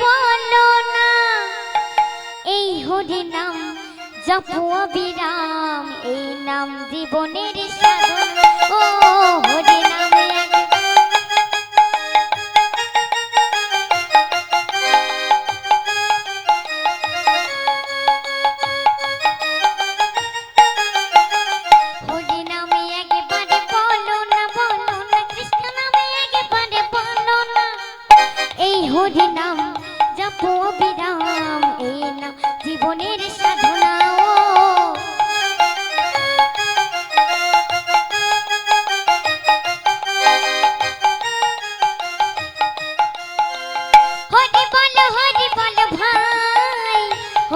পলো না। এই হরি নাম জপো বিরাম এই নাম জীবনের সাধন। ও হরি নাম। হরি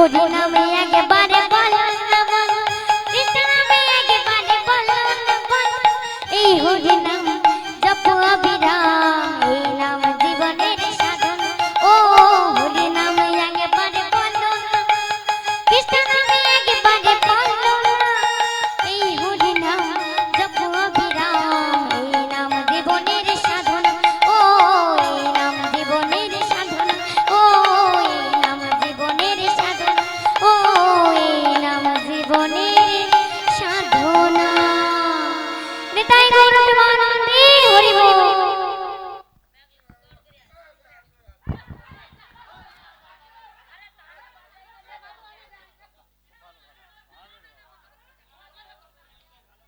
我不能没有你。たいゴールドマ